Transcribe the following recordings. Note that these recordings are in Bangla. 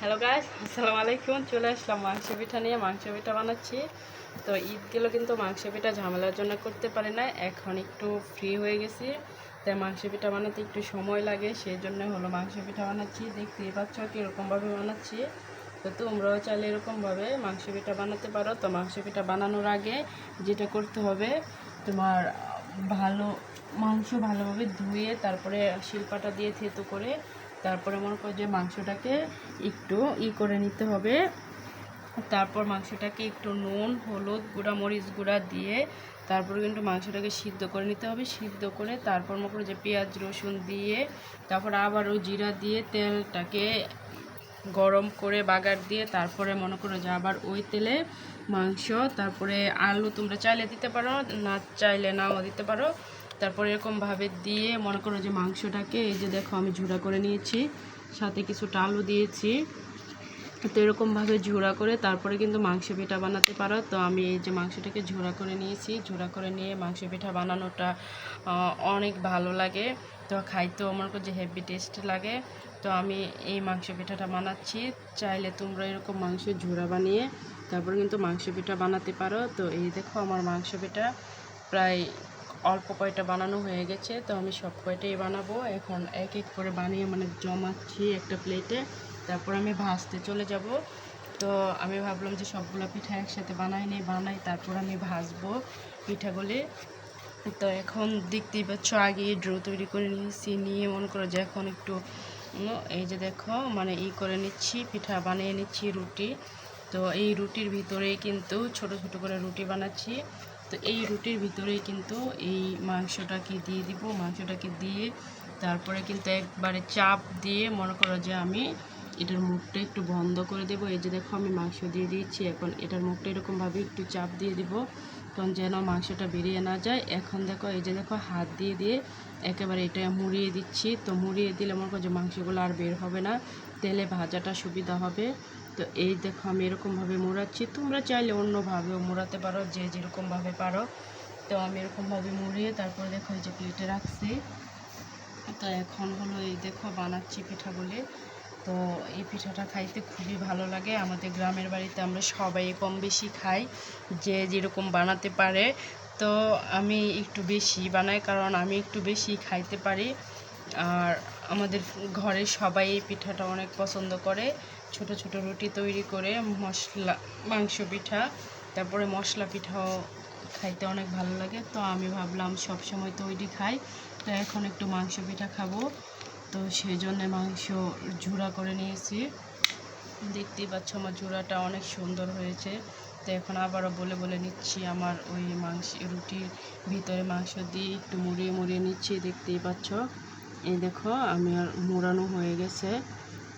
হ্যালো গাইস আসসালামু আলাইকুম চলে আসলাম মাংস পিঠা নিয়ে। মাংস পিঠা বানাচ্ছি। তো ঈদ ঈদগুলো কিন্তু মাংস পিঠা ঝামেলার জন্য করতে পারি না এখন একটু ফ্রি হয়ে গেছি। তাই মাংস পিঠা বানাতে একটু সময় লাগে। সেই জন্য হলো মাংস পিঠা বানাচ্ছি। দেখতেই পাচ্ছ, কীরকমভাবে বানাচ্ছি। তো তোমরাও চাইলে এরকমভাবে মাংস পিঠা বানাতে পারো। তো মাংস পিঠা বানানোর আগে যেটা করতে হবে, তোমার ভালো মাংস ভালোভাবে ধুয়ে, তারপরে শিলপাটা দিয়ে থেতো করে তারপরে মনে করো যে মাংসটাকে একটু ই করে নিতে হবে। তারপর মাংসটাকে একটু নুন, হলুদ গুঁড়া, মরিচ গুঁড়া দিয়ে তারপরে কিন্তু মাংসটাকে সিদ্ধ করে নিতে হবে। সিদ্ধ করে তারপর মনে করো যে পেঁয়াজ, রসুন দিয়ে তারপর আবারও জিরা দিয়ে তেলটাকে গরম করে বাগার দিয়ে তারপরে মনে করো যে আবার ওই তেলে মাংস, তারপরে আলু তোমরা চাইলে দিতে পারো, না চাইলে নাও দিতে পারো। তারপরে এরকমভাবে দিয়ে মনে করো যে মাংসটাকে এই যে দেখো আমি ঝুড়া করে নিয়েছি, সাথে কিছুটা আলু দিয়েছি। তো এরকমভাবে ঝোড়া করে তারপরে কিন্তু মাংস পিঠা বানাতে পারো। তো আমি এই যে মাংসটাকে ঝোড়া করে নিয়েছি, ঝোড়া করে নিয়ে মাংস পিঠা বানানোটা অনেক ভালো লাগে। তো খাইতেও আমার যে হেভি টেস্ট লাগে। তো আমি এই মাংস পিঠাটা বানাচ্ছি। চাইলে তোমরা এরকম মাংস ঝোড়া বানিয়ে তারপর কিন্তু মাংস পিঠা বানাতে পারো। তো এই দেখো আমার মাংস পিঠা, প্রায় অল্প কয়টা বানানো হয়ে গেছে, তো আমি সব কয়টাই বানাবো। এখন এক এক করে বানিয়ে মানে জমাচ্ছি একটা প্লেটে তারপর আমি ভাজতে চলে যাব। তো আমি ভাবলাম যে সবগুলো পিঠা একসাথে বানাই নিই, বানাই তারপর আমি ভাজবো পিঠাগুলি। তো এখন দেখতেই পাচ্ছ, আগে ড্রো তৈরি করে নিয়েছি, নিয়ে মনে করো যে এখন একটু এই যে দেখো মানে ই করে নিচ্ছি, পিঠা বানিয়ে নিচ্ছি রুটি। তো এই রুটির ভিতরেই কিন্তু ছোট ছোট করে রুটি বানাচ্ছি। তো এই রুটির ভিতরেই কিন্তু এই মাংসটাকে দিয়ে দিব। মাংসটাকে দিয়ে তারপরে কিন্তু একবারে চাপ দিয়ে মনে করো যে আমি এটার মুখটা একটু বন্ধ করে দেবো। এই যে দেখো আমি মাংস দিয়ে দিয়েছি, এখন এটার মুখটা এরকমভাবে একটু চাপ দিয়ে দিব কারণ যেন মাংসটা বেরিয়ে না যায়। এখন দেখো এই যে দেখো হাত দিয়ে দিয়ে একেবারে এটা মুড়িয়ে দিচ্ছি। তো মুড়িয়ে দিলে মনে করো যে মাংসগুলো আর বের হবে না। তেলে ভাজাটা সুবিধা হবে। তো এই দেখো আমি এরকমভাবে মোড়াচ্ছি। তোমরা চাইলে অন্যভাবেও মোড়াতে পারো, যে যেরকমভাবে পারো। তো আমি এরকমভাবে মুড়িয়ে তারপরে দেখো এই যে প্লেটে রাখছি। তো এখন হলো এই দেখো বানাচ্ছি পিঠাগুলি। তো এই পিঠাটা খাইতে খুবই ভালো লাগে। আমাদের গ্রামের বাড়িতে আমরা সবাই কম বেশি খাই, যে যেরকম বানাতে পারে। তো আমি একটু বেশি বানাই, কারণ আমি একটু বেশি খাইতে পারি। আর আমাদের ঘরে সবাই এই পিঠাটা অনেক পছন্দ করে। ছোট ছোট রুটি তৈরি করে, মশলা, মাংস পিঠা, তারপরে মশলা পিঠাও খাইতে অনেক ভালো লাগে। তো আমি ভাবলাম সব সময় তৈরি খাই। তো এখন একটু মাংস পিঠা খাব। তো সেই জন্য মাংস ঝুড়া করে নিয়েছি। দেখতেই পাচ্ছ আমার ঝুড়াটা অনেক সুন্দর হয়েছে। তো এখন আবারও বলে বলে নিচ্ছি আমার ওই মাংস, রুটির ভিতরে মাংস দিয়ে একটু মুড়িয়ে মুড়িয়ে নিচ্ছি। দেখতেই পাচ্ছ। এই দেখো, আমি আর মোড়ানো হয়ে গেছে।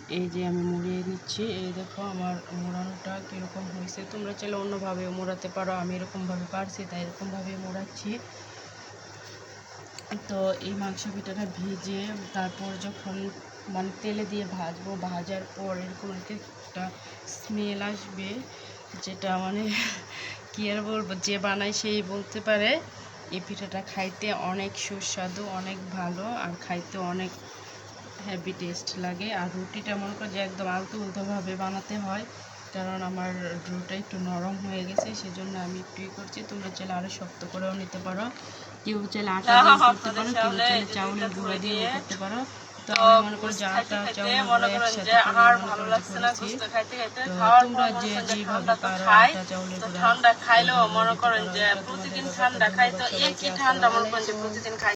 এই যে আমি মুড়িয়ে নিচ্ছি এই দেখো, আমার মোড়ানোটা কীরকম হয়েছে। তোমরা চাইলে অন্যভাবে মোড়াতে পারো। আমি এরকমভাবে পারছি, তাই এরকমভাবে মোড়াচ্ছি। তো এই মাংস পিঠাটা ভেজে, তারপর যখন মানে তেলে দিয়ে ভাজবো, ভাজার পর এরকম একটা স্মেল আসবে, যেটা মানে কী আর বলব, যে বানায় সেই বলতে পারে। এই পিঠাটা খাইতে অনেক সুস্বাদু অনেক ভালো আর খাইতে অনেক হ্যাভি টেস্ট লাগে। আর রুটিটা মনে করো যে একদম আলতু উল্টোভাবে বানাতে হয় কারণ আমার রুটা একটু নরম হয়ে গেছে সেজন্য আমি একটু করছি। তোমরা চাইলে আরও শক্ত করেও নিতে পারো। কেউ চাইলে আটা দিয়ে করতে পারো কেউ চাইলে চাউলের গুঁড়ো দিয়ে। করতে পারো। তো মনে চাউলের গুঁড়ো একসাথে করে মনে করো যে করেছি। তো ঠান্ডা খাইলেও মনে করেন যে প্রতিদিন ঠান্ডা খাই তো একই ঠান্ডা মনে করেন যে প্রতিদিন খাই।